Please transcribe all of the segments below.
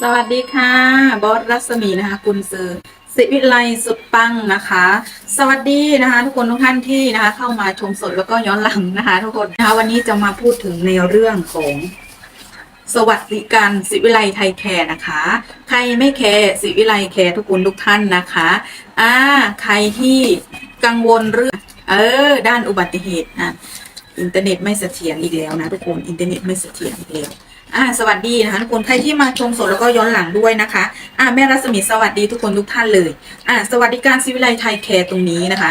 สวัสดีค่ะ บอสรัศมีนะคะคุณซื้อสิวิไลสุดปังนะคะ สวัสดีนะคะ ทุกคนทุกท่านที่นะคะ เข้ามาชมสดแล้วก็ย้อนหลังนะคะ ทุกคนนะคะ วันนี้จะมาพูดถึงในเรื่องของสวัสดิการสิวิไลไทยแคร์นะคะ ใครไม่แคร์สิวิไลแคร์ทุกคนทุกท่านนะคะอ่าใครที่กังวลเรื่องเออ ด้านอุบัติเหตุอะอินเทอร์เน็ตไม่เสถียรอีกแล้วนะทุกคนอินเทอร์เน็ตไม่เสถียรอีกแล้ว อ่าสวัสดีนะคะทุกคนใครที่มาชมสดแล้วก็ย้อนหลังด้วยนะคะอ่าแม่รัศมีสวัสดีทุกคนทุกท่านเลยอ่าสวัสดิการสิวิไลไทยแคร์ตรงนี้นะคะ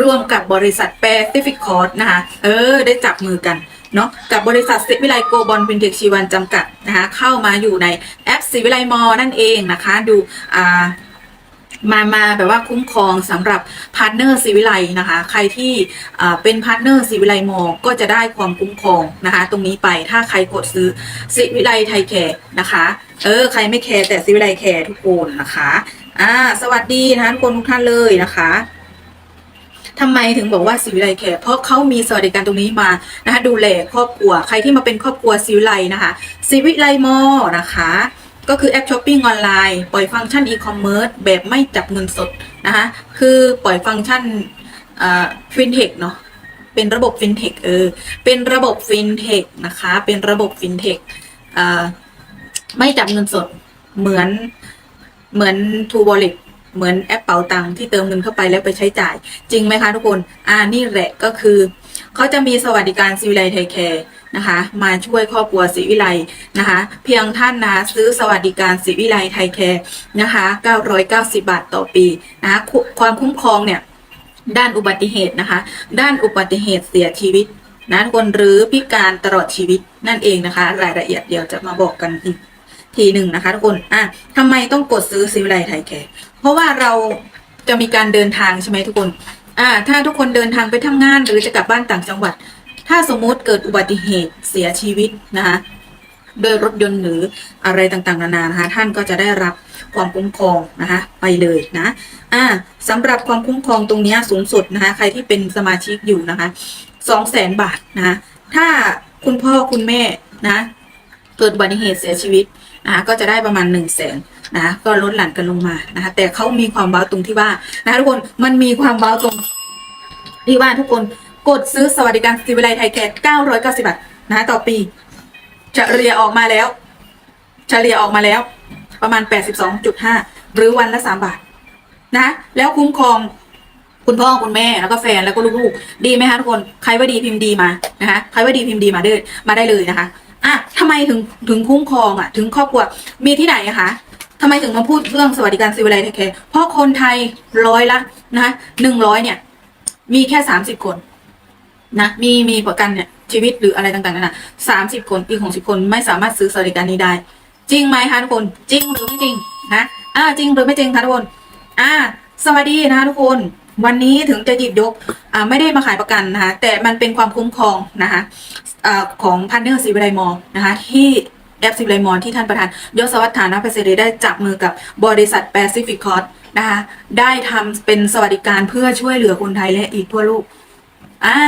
ร่วมกับบริษัทแปซิฟิกคอร์สนะคะ เออ ได้จับมือกันเนาะกับบริษัทสิวิไลโกบอลฟินเทคชีวันจำกัดนะคะ เข้ามาอยู่ในแอปสิวิไลมอนั่นเองนะคะ ดูอ่า มามาแบบว่าคุ้มครองสำหรับพาร์ทเนอร์สิวิไลนะคะ ใครที่เป็นพาร์ทเนอร์สิวิไลมอก็จะได้ความคุ้มครองนะคะ ตรงนี้ไปถ้าใครกดซื้อสิวิไลไทยแคร์นะคะเออใครไม่แคร์แต่สิวิไลแคร์ทุกคนนะคะอ่าสวัสดีนะคะทุกคนทุกท่านเลยนะคะทำไมถึงบอกว่าสิวิไลแคร์เพราะเขามีสวัสดิการตรงนี้มานะคะดูแลครอบครัว ใครที่มาเป็นครอบครัวสิวิไลนะคะสิวิไลมอนะคะ ก็คือแอปช้อปปิ้งออนไลน์ปล่อยฟังก์ชันอีคอมเมิร์ซแบบไม่จับเงินสดนะคะคือปล่อยฟังก์ชันฟินเทคเนาะเป็นระบบฟินเทคเออเป็นระบบฟินเทคนะคะเป็นระบบฟินเทคไม่จับเงินสดเหมือนเหมือนทูบอล e t เหมือนแอปเป๋าตังค์ที่เติมเงินเข้าไปแล้วไปใช้จ่าย จริงไหมคะทุกคน อ่านี่แหละก็คือ เขาจะมีสวัสดิการซีวิไลไทยแคร์ นะคะ มาช่วยครอบครัวศิวิไลนะคะ เพียงท่านนะซื้อสวัสดิการศิวิไลไทยแคร์นะคะ990 บาทต่อปีนะคะความคุ้มครองเนี่ยด้านอุบัติเหตุนะคะ ด้านอุบัติเหตุเสียชีวิตนะคนหรือพิการตลอดชีวิตนั่นเองนะคะ รายละเอียดเดี๋ยวจะมาบอกกันอีกทีหนึ่งนะคะทุกคนอะทำไมต้องกดซื้อซิวิไลไทยแคร์เพราะว่าเราจะมีการเดินทางใช่ไหมทุกคนอ่าถ้าทุกคนเดินทางไปทำงานหรือจะกลับบ้านต่างจังหวัด ถ้าสมมุติเกิดอุบัติเหตุเสียชีวิตนะคะโดยรถยนต์หรืออะไรต่างๆ นานานะคะท่านก็จะได้รับความคุ้มครองนะคะไปเลยนะอ่าสำหรับความคุ้มครองตรงนี้สูงสุดนะคะใครที่เป็นสมาชิกอยู่นะคะสองแสนบาทนะคะถ้าคุณพ่อคุณแม่นะเกิดอุบัติเหตุเสียชีวิตนะคะก็จะได้ประมาณหนึ่งแสนนะะก็ลดหลั่นกันลงมานะคะแต่เขามีความเบาตรงที่ว่านะคะทุกคนมันมีความเบาตรงที่ว่าทุกคน ดซื้อสวัสดิการสิวิไลไทยแคร์990 บาทนะคะต่อปีจะเฉลี่ยออกมาแล้วเฉลี่ยออกมาแล้ว ประมาณ 82.5 หรือวันละ 3 บาท นะ แล้วคุ้มครองคุณพ่อคุณแม่แล้วก็แฟนแล้วก็ลูกๆ ดีไหมคะทุกคน ใครว่าดีพิมพ์ดีมานะคะใครว่าดีพิมพ์ดีมาเด้มาได้เลยนะคะอะทำไมถึงถึงคุ้มครองอะ ถึงครอบครัวมีที่ไหนอะคะทำไมถึงมาพูดเรื่องสวัสดิการซิวิไลไทยแคร์เพราะคนไทยร้อยละนะคะหนึ่งร้อยเนี่ย มีแค่สามสิบคน นะมีมีประกันเนี่ยชีวิตหรืออะไรต่างๆนั่นนะสามสิบคนอีกหกสิบคนไม่สามารถซื้อสวัสดิการนี้ได้ จริงไหมคะทุกคนจริงหรือไม่จริงนะอ่าจริงหรือไม่จริงคะทุกคนอ่า สวัสดีนะคะทุกคนวันนี้ถึงจะหยิบยกอ่าไม่ได้มาขายประกันนะคะแต่มันเป็นความคุ้มครองนะคะอ่าของพันเนอร์ซีวิไลมอลนะคะที่แอปซีวิไลมอลที่ท่านประธานยศวัฒนาเพชรเสรีได้จับมือกับบริษัทแปซิฟิกคอร์สนะคะได้ทำเป็นสวัสดิการเพื่อช่วยเหลือคนไทยและอีกทั่วโลกอ่า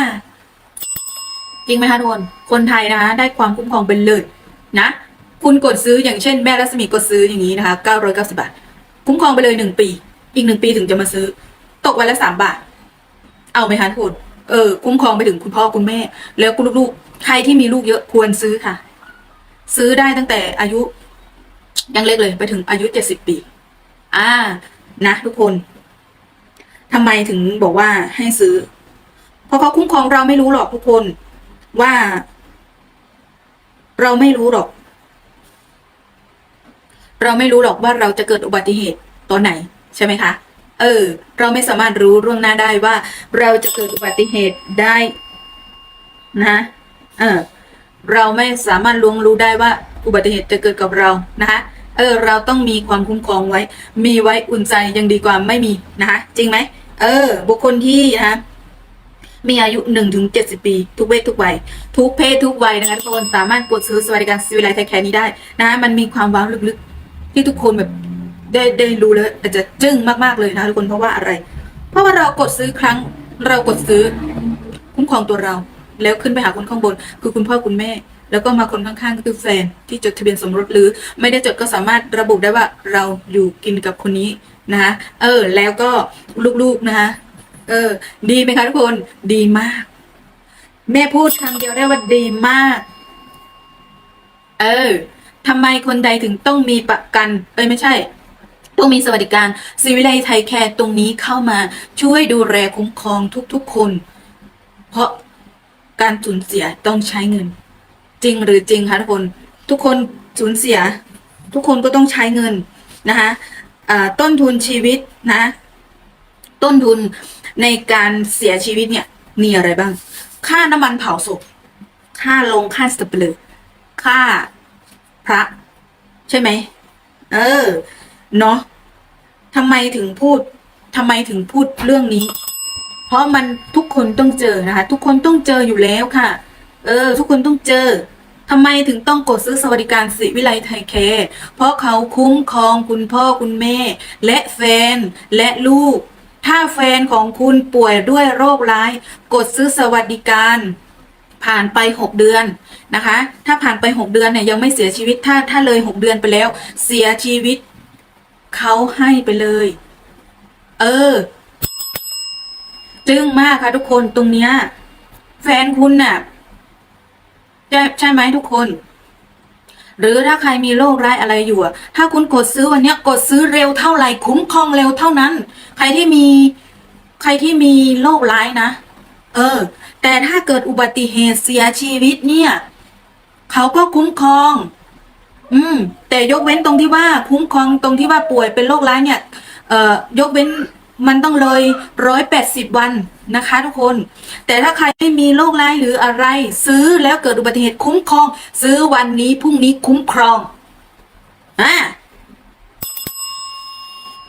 จริงไหมคะทุกคนคนไทยนะคะได้ความคุ้มครองเป็นเลิศนะ คุณกดซื้ออย่างเช่นแม่รัศมีกดซื้ออย่างนี้นะคะ990 บาท คุ้มครองไปเลยหนึ่งปี อีกหนึ่งปีถึงจะมาซื้อ ตกวันละสามบาท เอาไหมคะทุกคนเออคุ้มครองไปถึงคุณพ่อคุณแม่ แล้วคุณลูกๆใครที่มีลูกเยอะควรซื้อค่ะ ซื้อได้ตั้งแต่อายุ ยังเล็กเลยไปถึงอายุเจ็ดสิบปี อ่า นะทุกคนทำไมถึงบอกว่าให้ซื้อ เพราะเขาคุ้มครองเราไม่รู้หรอกทุกคน ว่า เราไม่รู้หรอก เราไม่รู้หรอกว่าเราจะเกิดอุบัติเหตุตอนไหนใช่ไหมคะ เออ เราไม่สามารถรู้ล่วงหน้าได้ว่า เราจะเกิดอุบัติเหตุได้ นะ เออ เราไม่สามารถลวงรู้ได้ว่า อุบัติเหตุจะเกิดกับเรานะคะเออ เราต้องมีความคุ้มครองไว้ มีไว้อุ่นใจยังดีกว่าไม่มีนะคะจริงไหมเออ บุคคลที่นะคะ มีอายุหนึ่งถึงเจ็ดสิบปี ทุกเพศทุกวัย ทุกเพศทุกวัยนะคะทุกคนสามารถกดซื้อสวัสดิการซีวิไลไทยแคร์นี้ได้นะมันมีความว้าวลึกๆ ที่ทุกคนแบบได้ได้รู้แล้วอาจจะจึ้งมากๆเลยนะคะทุกคนเพราะว่าอะไร เพราะว่าเรากดซื้อครั้งเรากดซื้อคุ้มครองตัวเรา แล้วขึ้นไปหาคนข้างบน คือคุณพ่อคุณแม่ แล้วก็มาคนข้างๆก็คือแฟนที่จดทะเบียนสมรสหรือ ไม่ได้จดก็สามารถระบุได้ว่าเราอยู่กินกับคนนี้นะคะเออ แล้วก็ลูกๆนะคะ เออ ดีไหมคะทุกคน ดีมาก แม่พูดคำเดียวได้ว่าดีมาก เออทำไมคนใดถึงต้องมีประกัน เอ้ยไม่ใช่ ต้องมีสวัสดิการศิวิไลไทยแคร์ตรงนี้เข้ามาช่วยดูแลคุ้มครองทุกๆคน เพราะการสูญเสียต้องใช้เงิน จริงหรือจริงคะทุกคน ทุกคนสูญเสีย ทุกคนก็ต้องใช้เงินนะคะต้นทุนชีวิตนะ ต้นทุน ในการเสียชีวิตเนี่ย มีอะไรบ้าง ค่าน้ำมันเผาศพ ค่าลงค่าสเปลือค่าพระ ใช่ไหม เออ เนาะทำไมถึงพูดทำไมถึงพูดเรื่องนี้ เพราะมันทุกคนต้องเจอนะคะ ทุกคนต้องเจออยู่แล้วค่ะ เออ ทุกคนต้องเจอทำไมถึงต้องกดซื้อสวัสดิการสิวิไลไทยแคเพราะเขาคุ้มครองคุณพ่อคุณแม่ และแฟนและลูก ถ้าแฟนของคุณป่วยด้วยโรคร้าย กดซื้อสวัสดิการ ผ่านไปหกเดือนนะคะ ถ้าผ่านไปหกเดือนเนี่ยยังไม่เสียชีวิตถ้าถ้าเลยหกเดือนไปแล้ว เสียชีวิตเขาให้ไปเลย เออ จึ้งมากค่ะทุกคนตรงเนี้ยแฟนคุณน่ะใช่ใช่ไหมทุกคน หรือถ้าใครมีโรคร้ายอะไรอยู่อะถ้าคุณกดซื้อวันนี้กดซื้อเร็วเท่าไหร่คุ้มครองเร็วเท่านั้น ใครที่มีใครที่มีโรคร้ายนะ เออ แต่ถ้าเกิดอุบัติเหตุเสียชีวิตเนี่ยเขาก็คุ้มครอง อืม แต่ยกเว้นตรงที่ว่าคุ้มครองตรงที่ว่าป่วยเป็นโรคร้ายเนี่ย เอ่อ ยกเว้น มันต้องเลยร้อยแปดสิบวันนะคะทุกคน แต่ถ้าใครไม่มีโรคร้ายหรืออะไร ซื้อแล้วเกิดอุบัติเหตุคุ้มครอง ซื้อวันนี้พรุ่งนี้คุ้มครองอ่า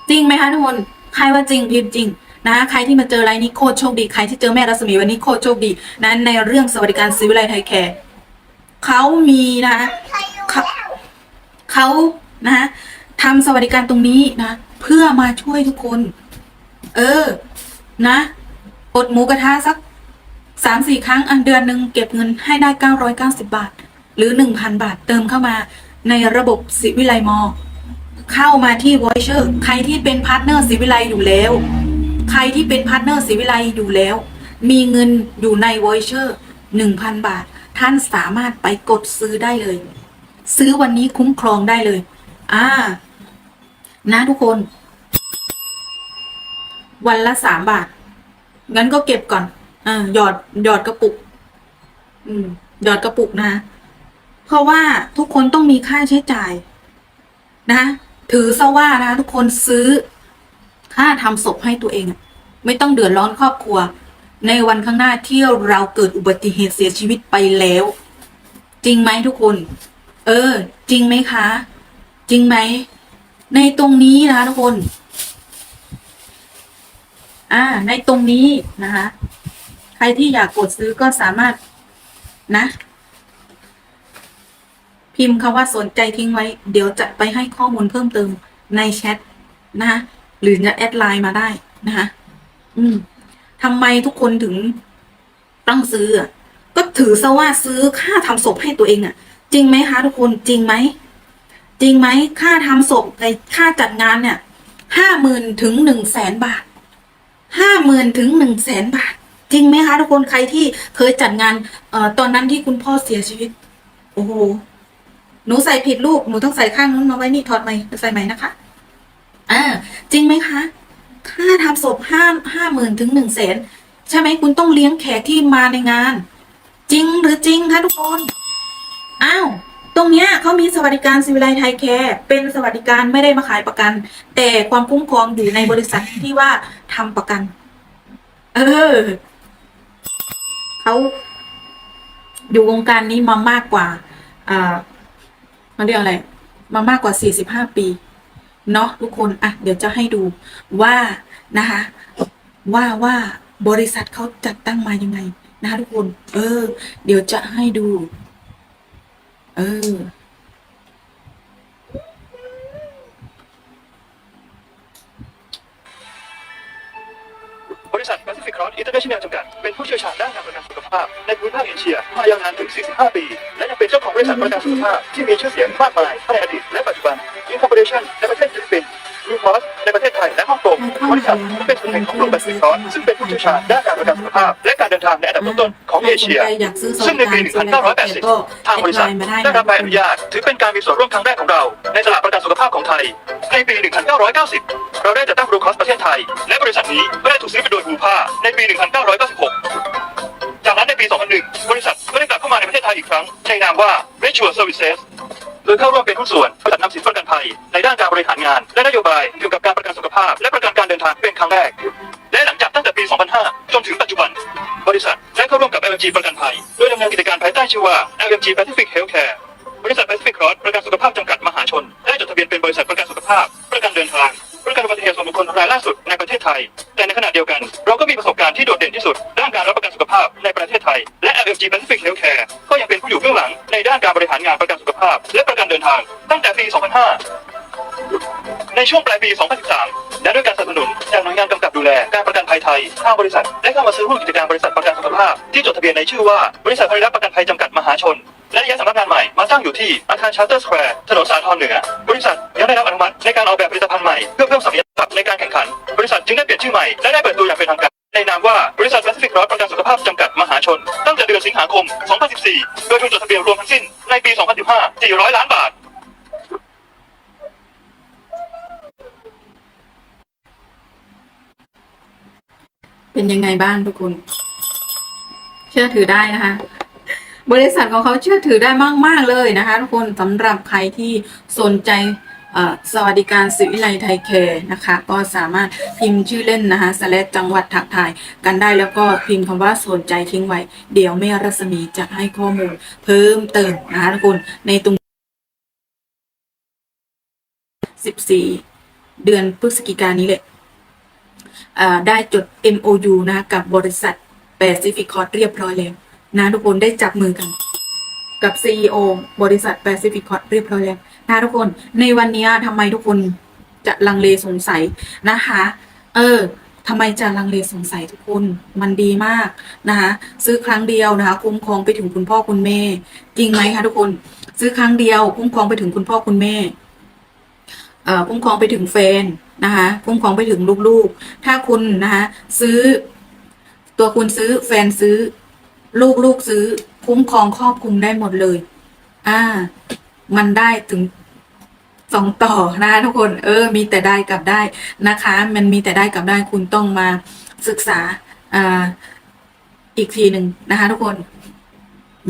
จริงไหมคะทุกคนใครว่าจริงพิมพ์จริงนะใครที่มาเจอไลน์นี้โคตรโชคดีใครที่เจอแม่รัศมีวันนี้โคตรโชคดีนะในเรื่องสวัสดิการซื้อวิไลไทยแคร์เขามีนะคะเขาเขานะทำสวัสดิการตรงนี้นะ เพื่อมาช่วยทุกคน เออ นะอดหมูกระทะสักสามสี่ครั้งอันเดือนหนึ่งเก็บเงินให้ได้เก้าร้อยเก้าสิบาท หรือหนึ่งพันบาทเติมเข้ามาในระบบสิวิไลมอ เข้ามาที่วอยเชอร์ใครที่เป็นพาร์ทเนอร์สิวิไลอยู่แล้ว ใครที่เป็นพาร์ทเนอร์สิวิไลอยู่แล้ว มีเงินอยู่ในวอยเชอร์หนึ่งพันบาท ท่านสามารถไปกดซื้อได้เลย ซื้อวันนี้คุ้มครองได้เลย อ่า นะทุกคน วันละสามบาท งั้นก็เก็บก่อนอ่าหยอดหยอดกระปุก อืม หยอดกระปุกนะ เพราะว่าทุกคนต้องมีค่าใช้จ่าย นะถือซะว่านะทุกคนซื้อค่าทำศพให้ตัวเอง ไม่ต้องเดือดร้อนครอบครัว ในวันข้างหน้าที่เราเกิดอุบัติเหตุเสียชีวิตไปแล้ว จริงไหมทุกคน เออ จริงไหมคะ จริงไหม ในตรงนี้นะทุกคน อ่า ในตรงนี้นะคะ ใครที่อยากกดซื้อก็สามารถนะ พิมพ์คำว่าสนใจทิ้งไว้ เดี๋ยวจะไปให้ข้อมูลเพิ่มเติมในแชทนะคะหรือจะแอดไลน์มาได้นะคะอืมทำไมทุกคนถึงต้องซื้อก็ถือซะว่าซื้อค่าทำศพให้ตัวเองอะ จริงไหมคะทุกคนจริงไหมจริงไหมค่าทำศพในค่าจัดงานเนี่ยห้าหมื่นถึงหนึ่งแสนบาท ห้าหมื่นถึงหนึ่งแสนบาท จริงไหมคะทุกคนใครที่เคยจัดงานเอ่อตอนนั้นที่คุณพ่อเสียชีวิต โอ้โหหนูใส่ผิดลูกหนูต้องใส่ข้างนู้นมาไว้นี่ถอดไหม่ใส่ไหม่นะคะอ่าจริงไหมคะค่าทำศพห้าห้าหมื่นถึงหนึ่งแสนใช่ไหมคุณต้องเลี้ยงแขกที่มาในงาน จริงหรือจริงคะทุกคนอ้าว ตรงเนี้ยเขามีสวัสดิการสิวิไลไทยแคร์เป็นสวัสดิการไม่ได้มาขายประกัน แต่ความคุ้มครองอยู่ในบริษัทที่ว่าทำประกัน เออเขาอยู่วงการนี้มามากกว่าอ่าเขาเรียกอะไร มามากกว่า45ปีเนาะทุกคนอะเดี๋ยวจะให้ดูว่านะคะ ว่าว่าบริษัทเขาจัดตั้งมายังไงนะคะทุกคน เออ เดี๋ยวจะให้ดู เออ บริษัท Pacific Cross International จำกัด เป็นผู้เชี่ยวชาญด้านการประกันสุขภาพ ในภูมิภาคเอเชีย มายาวนานถึง 45 ปี และยังเป็นเจ้าของบริษัทประกันสุขภาพ ที่มีชื่อเสียงมากมายทั้งในอดีตและปัจจุบัน Incorporation ในประเทศฟิลิปปินส์ Blue Cross ในประเทศไทยและฮ่องกงบริษัทเป็นส่วนหนึ่งของกลุ่มแปซิฟิกคอร์สซึ่งเป็นผู้เชี่ยวชาญด้านการประกันสุขภาพ และการเดินทางในอันดับต้นๆของเอเชียใครอยากซื้อสวัสซึ่งในดิปีการก็1980 ทางบริษัทแอดไลน์มาได้ได้นะรับใบอนุญาต ถือเป็นการมีส่วนร่วมครั้งแรกของเรา ในตลาดประกันสุขภาพของไทย ในปี 1990 เราได้จัดตั้งบรูคอสประเทศไทย และบริษัทนี้ก็ได้ถูกซื้อไปโดยบูพาในปี 1996 จากนั้นในปี 2001 บริษัทก็ได้กลับเข้ามาในประเทศไทยอีกครั้ง ในนามว่า r e t u r Services โดยเข้าร่วมเป็นหุ้นส่วนจัดนำสินประกันภัย ในด้านการบริหารงาน และนโยบายเกี่ยวกับการประกันสุขภาพ และประกันการเดินทางเป็นครั้งแรก และหลังจากตั้งแต่ปี 2005 จนถึงปัจจุบัน บริษัทได้เข้าร่วมกับ LMG ประกันภัย โดยดำเนินกิจการภายใต้ชื่อว่า LMG Pacific Healthcare บริษัท Pacific Cross ประกันสุขภาพจำกัดมหาชน ได้จดทะเบียนเป็นบริษัทประกันสุขภาพ ประกันเดินทาง ประกันอุบัติเหตุส่วนบุคคลรายล่าสุดในประเทศไทย แต่ในขณะเดียวกัน เราก็มีประสบการณ์ที่โดดเด่นที่สุดด้านการรับประ ภาพในประเทศไทย และ LMG Pacific Healthcare ก็ยังเป็นผู้อยู่เบื้องหลังในด้านการบริหารงานประกันสุขภาพ และประกันเดินทาง ตั้งแต่ปี 2005 ในช่วงปลายปี 2013 และด้วยการสนับสนุนจากหน่วยงานกำกับดูแลการประกันภัยไทยทางบริษัทได้เข้ามาซื้อหุ้นกิจการบริษัทประกันสุขภาพ ที่จดทะเบียนในชื่อว่าบริษัทบริษัทประกันภัยจำกัดมหาชนและย้ายสำนักงานใหม่มาตั้งอยู่ที่อาคารชาร์เตอร์สแควร์ถนนสาทรเหนือ บริษัทยังได้รับอนุมัติในการออกแบบผลิตภัณฑ์ใหม่เพื่อเพิ่มศักยภาพในการแข่งขัน บริษัทจึงได้เปลี่ยนชื่อใหม่และได้เปิดตัวอย่างเป็นทางการ ในนามว่าบริษัท Pacific Cross ประกันสุขภาพจำกัดมหาชน ตั้งแต่เดือนสิงหาคม 2014 โดยทุนจดทะเบียนรวมทั้งสิ้นในปี 2015 400 ล้านบาท เป็นยังไงบ้างทุกคน เชื่อถือได้นะคะ บริษัทของเขาเชื่อถือได้มาก ๆ เลยนะคะ ทุกคนสำหรับใครที่สนใจ สวัสดิการสิวิไลไทยแคร์นะคะ ก็สามารถพิมพ์ชื่อเล่นนะคะสแลจังหวัดถักทายกันได้แล้วก็พิมพ์คำว่าสนใจทิ้งไว้ เดี๋ยวแม่รัศมีจะให้ข้อมูลเพิ่มเติมนะคะทุกคนในตรง14 เดือนพฤศจิกายนนี้เลยได้จด MOU นะคะกับบริษัท Pacific Cross เรียบร้อยแล้วนะทุกคนได้จับมือกัน กับ CEO บริษัท Pacific Cross เรียบร้อยแล้ว นะทุกคนในวันนี้ทำไมทุกคนจะลังเลสงสัยนะคะ เออทำไมจะลังเลสงสัยทุกคนมันดีมากนะคะซื้อครั้งเดียวนะคะคุ้มครองไปถึงคุณพ่อคุณแม่ จริงไหมคะทุกคน ซื้อครั้งเดียว คุ้มครองไปถึงคุณพ่อคุณแม่เอ่อคุ้มครองไปถึงแฟนนะคะคุ้มครองไปถึงลูกๆ ถ้าคุณนะคะซื้อ ตัวคุณซื้อแฟนซื้อ ลูกลูกซื้อ คุ้มครองครอบคลุมได้หมดเลย อ่า มันได้ถึงสองต่อนะคะทุกคน เออ มีแต่ได้กับได้นะคะ มันมีแต่ได้กับได้คุณต้องมาศึกษาอ่าอีกทีหนึ่งนะคะ ทุกคน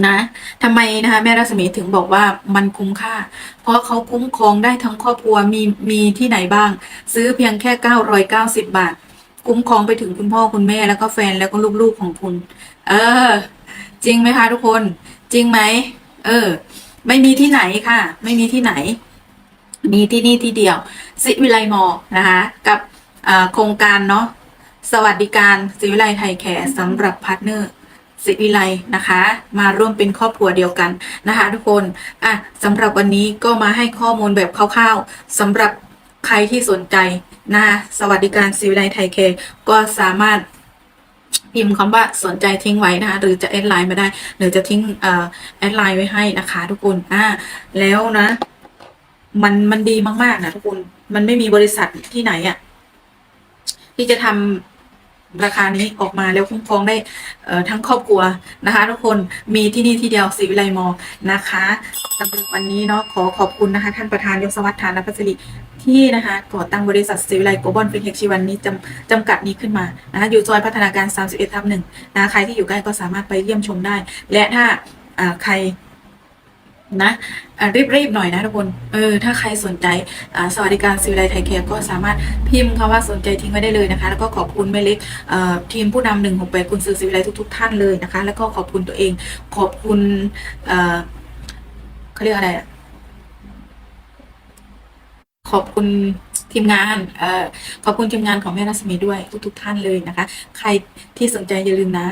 นะทำไมนะคะแม่รัศมีถึงบอกว่ามันคุ้มค่า เพราะเขาคุ้มครองได้ทั้งครอบครัวมีมีที่ไหนบ้าง ซื้อเพียงแค่ 990 บาท คุ้มครองไปถึงคุณพ่อคุณแม่แล้วก็แฟนแล้วก็ลูกๆของคุณ เออ จริงไหมคะทุกคน จริงไหมเออ ไม่มีที่ไหนค่ะ ไม่มีที่ไหน มีที่นี่ที่เดียวสิวิไลมอนะคะกับโครงการเนาะสวัสดิการสิวิไลไทยแคร์สำหรับพาร์ทเนอร์สิวิไลนะคะ มาร่วมเป็นครอบครัวเดียวกันนะคะทุกคนอะสำหรับวันนี้ก็มาให้ข้อมูลแบบคร่าวๆสำหรับใครที่สนใจนะคะสวัสดิการสิวิไลไทยแคร์ก็สามารถ พิมพ์คำว่าสนใจทิ้งไว้นะคะหรือจะแอดไลน์มาได้ หรือจะทิ้งแอดไลน์ไว้ให้นะคะ ทุกคนอ่าแล้วนะ มันมันดีมากๆนะทุกคน มันไม่มีบริษัทที่ไหนอะที่จะทำ ราคานี้ออกมาแล้วคุ้มครองได้ทั้งครอบครัวนะคะ ทุกคนมีที่นี่ที่เดียวศรีวิไลมอนะคะสำหรับวันนี้เนาะขอขอบคุณนะคะ ท่านประธานยศวัฒน์ฐานพัสริที่นะคะก่อตั้งบริษัทศรีวิไลโกลบอลฟินเทคชีวันนี้จำจำกัดนี้ขึ้นมานะคะอยู่ซอยพัฒนาการ 31ทับหนึ่งนะคะใครที่อยู่ใกล้ก็สามารถไปเยี่ยมชมได้ และถ้าใคร นะรีบๆหน่อยนะทุกคนเออถ้าใครสนใจสวัสดิการซิวไลไทยแคร์ก็สามารถพิมพ์คำว่าสนใจทิ้งไว้ได้เลยนะคะ แล้วก็ขอบคุณแม่เล็กทีมผู้นำหนึ่งหกแปดคุณซื้อซิวไลทุก ๆ ท่านเลยนะคะ แล้วก็ขอบคุณตัวเอง ขอบคุณเขาเรียกอะไรอะขอบคุณทีมงานเอ่อขอบคุณทีมงานของแม่รัศมีด้วยทุกๆท่านเลยนะคะ ใครที่สนใจอย่าลืมนะ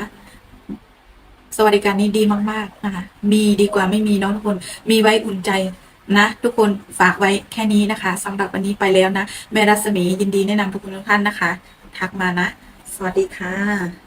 สวัสดิการนี้ดีมาก ๆ นะคะ มีดีกว่าไม่มีเน้องทุกคน มีไว้อุ่นใจนะทุกคนฝากไว้แค่นี้นะคะสำหรับวันนี้ไปแล้วนะ แม่รัศมียินดีแนะนำทุกคนทุกท่านนะคะ ทักมานะ สวัสดีค่ะ